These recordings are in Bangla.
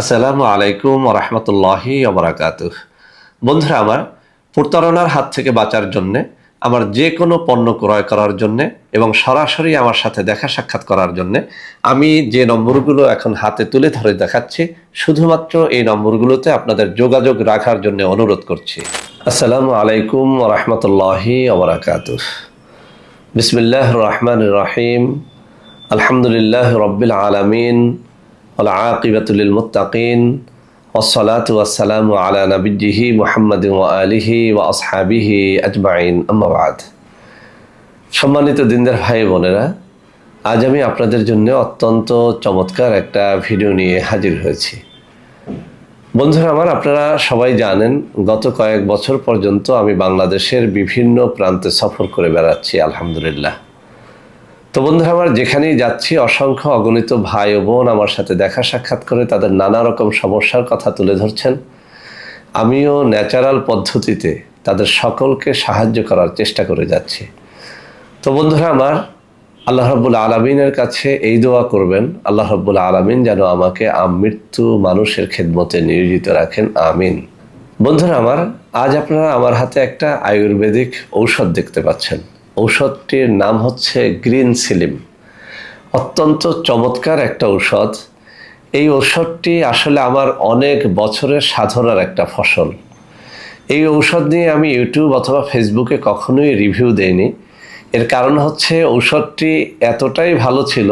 আসসালামু আলাইকুম রহমতুল্লাহি অবরাকাত বন্ধুরা আমার, প্রতারণার হাত থেকে বাঁচার জন্যে, আমার যে কোনো পণ্য ক্রয় করার জন্যে এবং সরাসরি আমার সাথে দেখা সাক্ষাৎ করার জন্যে, আমি যে নম্বরগুলো এখন হাতে তুলে ধরে দেখাচ্ছি, শুধুমাত্র এই নম্বরগুলোতে আপনাদের যোগাযোগ রাখার জন্য অনুরোধ করছি। আসসালামু আলাইকুম রহমতুল্লাহি অবরাকাত বিসমিল্লাহ রহমান রাহিম। আলহামদুলিল্লাহ রব্বিল আলমিন। والعاقبة للمتقين والصلاة والسلام على نبيه محمد وآله وأصحابه أجمعين أما بعد সম্মানিত দিনদার ভাই বোনেরা আজ আমি আপনাদের জন্য অত্যন্ত চমৎকার একটা ভিডিও নিয়ে হাজির হয়েছি বন্ধুরা আমার আপনারা সবাই জানেন গত কয়েক বছর পর্যন্ত আমি বাংলাদেশের বিভিন্ন প্রান্তে সফর করে বেড়াচ্ছি আলহামদুলিল্লাহ তো বন্ধুরা, আমার যেখানেই যাচ্ছি, অসংখ্য অগণিত ভাই ও বোন আমার সাথে দেখা সাক্ষাৎ করে তাদের নানা রকম সমস্যার কথা তুলে ধরছেন। আমিও ন্যাচারাল পদ্ধতিতে তাদের সকলকে সাহায্য করার চেষ্টা করে যাচ্ছি। তো বন্ধুরা, আমার আল্লাহ রব্বুল আলমিনের কাছে এই দোয়া করবেন, আল্লাহ রব্বুল আলমিন যেন আমাকে মৃত্যু মানুষের খেদমতে নিয়োজিত রাখেন, আমিন। বন্ধুরা, আমার আজ আপনারা আমার হাতে একটা আয়ুর্বেদিক ঔষধ দেখতে পাচ্ছেন। ঔষধটির নাম হচ্ছে গ্রিন সিলিম। অত্যন্ত চমৎকার একটা ঔষধ। এই ঔষধটি আসলে আমার অনেক বছরের সাধনার একটা ফসল। এই ঔষধ নিয়ে আমি ইউটিউব অথবা ফেসবুকে কখনোই রিভিউ দেইনি। এর কারণ হচ্ছে ঔষধটি এতটাই ভালো ছিল,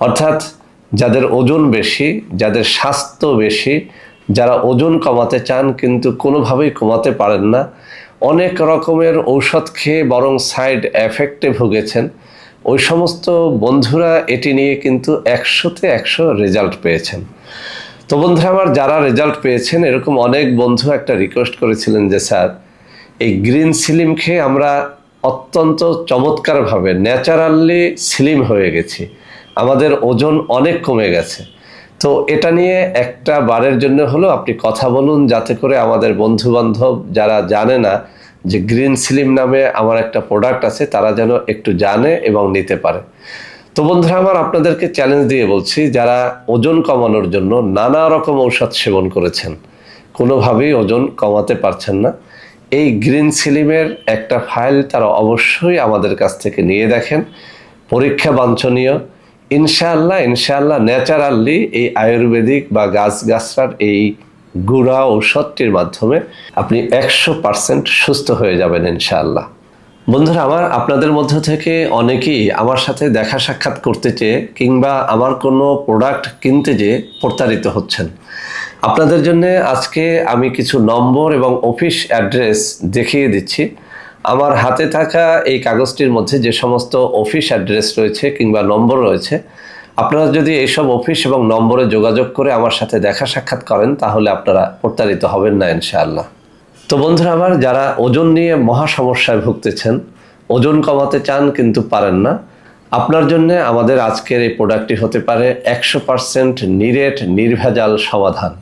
অর্থাৎ যাদের ওজন বেশি, যাদের স্বাস্থ্য বেশি, যারা ওজন কমাতে চান কিন্তু কোনোভাবেই কমাতে পারেন না অনেক রকমের ঔষধ খেয়ে বরং সাইড এফেক্টে ভুগেছেন। ওই সমস্ত বন্ধুরা এটি নিয়ে কিন্তু একশোতে একশো রেজাল্ট পেয়েছেন। তো বন্ধুরা আমার যারা রেজাল্ট পেয়েছেন, এরকম অনেক বন্ধু একটা রিকোয়েস্ট করেছিলেন যে, স্যার, এই গ্রিন সিলিম খেয়ে আমরা অত্যন্ত চমৎকারভাবে ন্যাচারালি স্লিম হয়ে গেছি। আমাদের ওজন অনেক কমে গেছে। তো এটা নিয়ে একটা বারের জন্য হলো আপনি কথা বলুন, যাতে করে আমাদের বন্ধু বান্ধব যারা জানে না যে গ্রিন স্লিম নামে আমার একটা প্রোডাক্ট আছে, তারা যেন একটু জানে এবং নিতে পারে। তো বন্ধুরা, আমার আপনাদেরকে চ্যালেঞ্জ দিয়ে বলছি, যারা ওজন কমানোর জন্য নানা রকম ঔষধ সেবন করেছেন, কোনোভাবেই ওজন কমাতে পারছেন না। এই গ্রিন সিলিমের একটা ফাইল তারা অবশ্যই আমাদের কাছ থেকে নিয়ে দেখেন। পরীক্ষা বাঞ্ছনীয়। ইনশাআল্লাহ ইনশাআল্লাহ ন্যাচারালি এই আয়ুর্বেদিক বা গাছ গাছরার এই গুড়া ঔষধটির মাধ্যমে আপনি একশো পার্সেন্ট সুস্থ হয়ে যাবেন ইনশাআল্লাহ। বন্ধুরা, আমার আপনাদের মধ্য থেকে অনেকেই আমার সাথে দেখা সাক্ষাৎ করতে চেয়ে কিংবা আমার কোনো প্রোডাক্ট কিনতে যেয়ে প্রতারিত হচ্ছেন। আপনাদের জন্য আজকে আমি কিছু নম্বর এবং অফিস অ্যাড্রেস দেখিয়ে দিচ্ছি। আমার হাতে থাকা এই কাগজটির মধ্যে যে সমস্ত অফিস অ্যাড্রেস রয়েছে কিংবা নম্বর রয়েছে, আপনারা যদি এইসব অফিস এবং নম্বরে যোগাযোগ করে আমার সাথে দেখা সাক্ষাৎ করেন, তাহলে আপনারা প্রতারিত হবেন না ইনশাআল্লাহ। তো বন্ধুরা আমার, যারা ওজন নিয়ে মহা সমস্যায় ভুগতেছেন, ওজন কমাতে চান কিন্তু পারেন না, আপনার জন্য আমাদের আজকের এই প্রোডাক্টটি হতে পারে একশো পার্সেন্ট নিরেট, নির্ভেজাল সমাধান।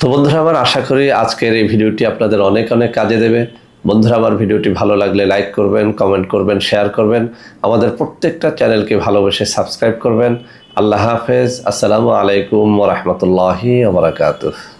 তো বন্ধুরা আমার, আশা করি আজকের এই ভিডিওটি আপনাদের অনেক অনেক কাজে দেবে। বন্ধুরা, আমার ভিডিওটি ভালো লাগলে লাইক করবেন কমেন্ট করবেন শেয়ার করবেন। আমাদের প্রত্যেকটা চ্যানেলকে ভালোবেসে সাবস্ক্রাইব করবেন। আল্লাহ হাফেজ। আসসালামু আলাইকুম রহমতুল্লাহি ওবরাকাতুহ